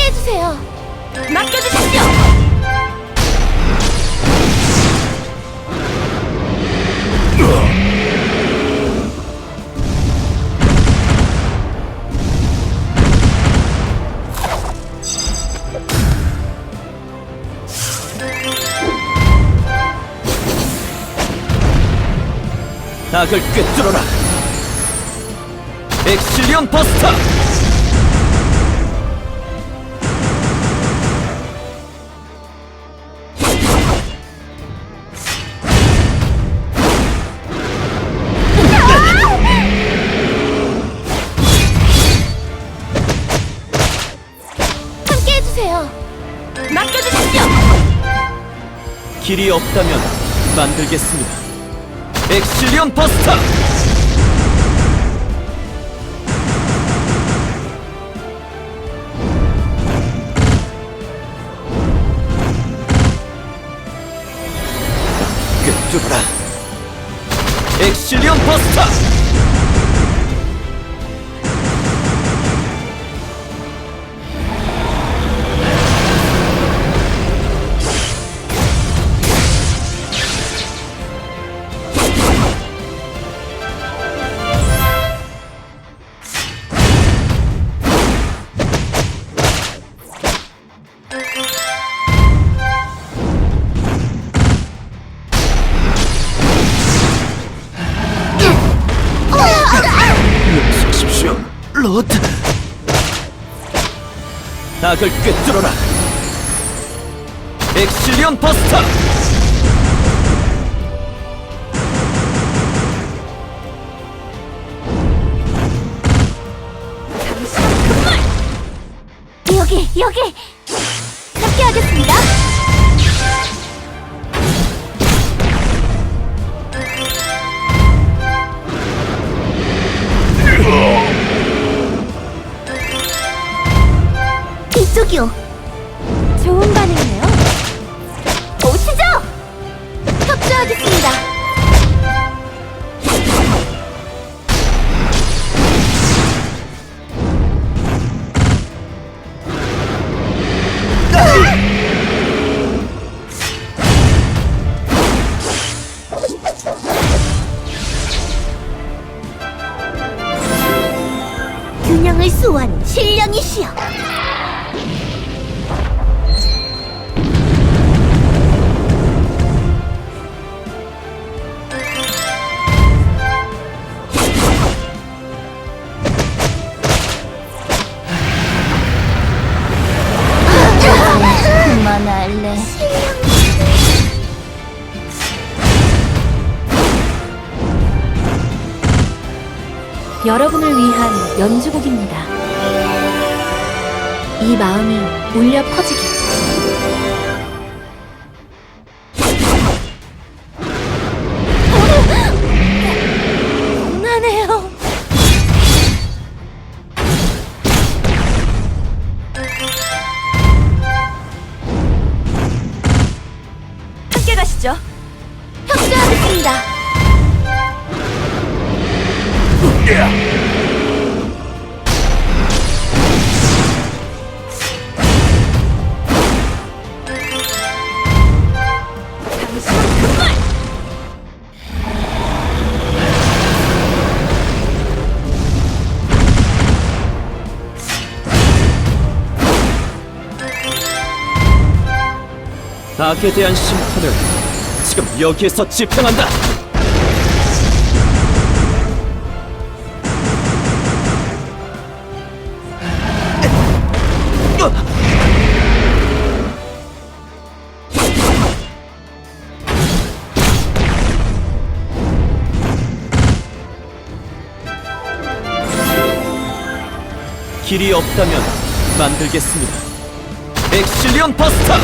함께 해주세요. 맡겨주십시오. 악을 꿰뚫어라 엑실리언 버스터! 길이 없다면 만들겠습니다. 엑실리온 버스터! 꿰뚫어라. 엑실리온 버스터 로드 낙을 꿰뚫어라 엑실리온 버스터 여기, 여기. 함께 하겠습니다. 이쪽이요. 좋은 반응이네요. 오시죠! 협조하겠습니다. 균형을 수호하는 신령이시여. 여러분을 위한 연주곡입니다. 이 마음이 울려 퍼지게. 가시죠. 협조하겠습니다. 낙에 대한 심판을 지금 여기에서 집행한다 길이 없다면 만들겠습니다. 엑실리온 버스터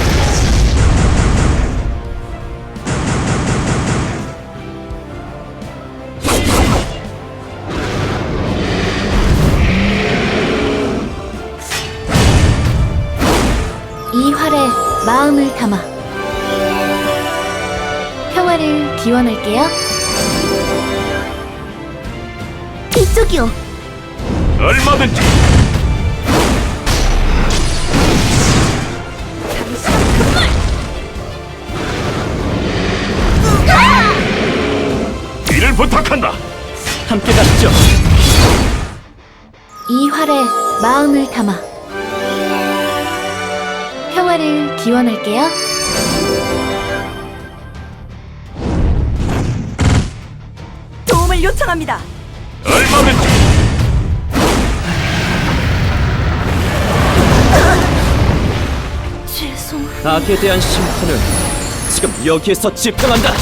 평화를 기원할게요. 이쪽이요. 얼마든지 이를 부탁한다. 함께 가시죠 이 활에 마음을 담아 평화를 기원할게요. 도움을 요청합니다. 얼마든지 죄송. 악에 대한 심판을 지금 여기에서 집행한다.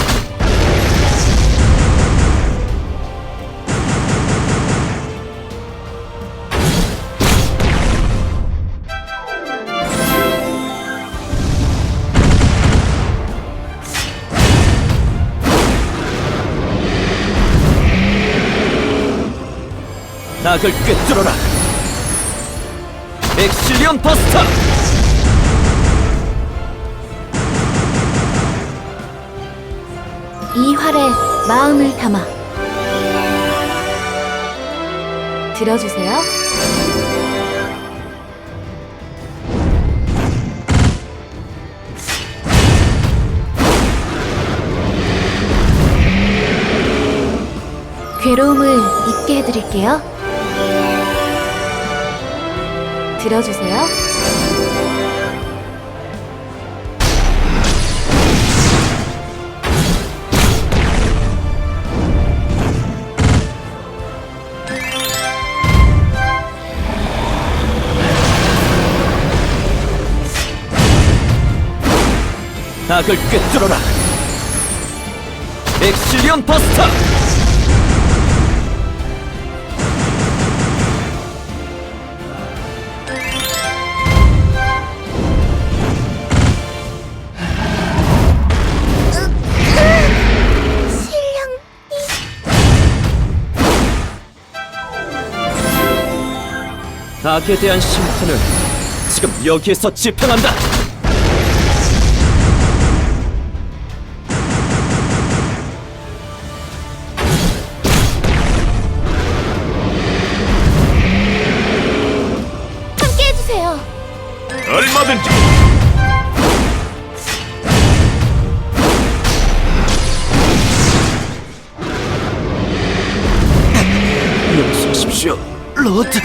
악을 꿰뚫어라. 엑실리온 버스터! 이 활에 마음을 담아 들어주세요. 괴로움을 잊게 해드릴게요. 들어주세요. 악을 꿰뚫어라. 엑실리온 버스터! 악에 대한 심판을 지금 여기에서 집행한다. 함께 해주세요. 얼마든지 용서하십시오, 로드.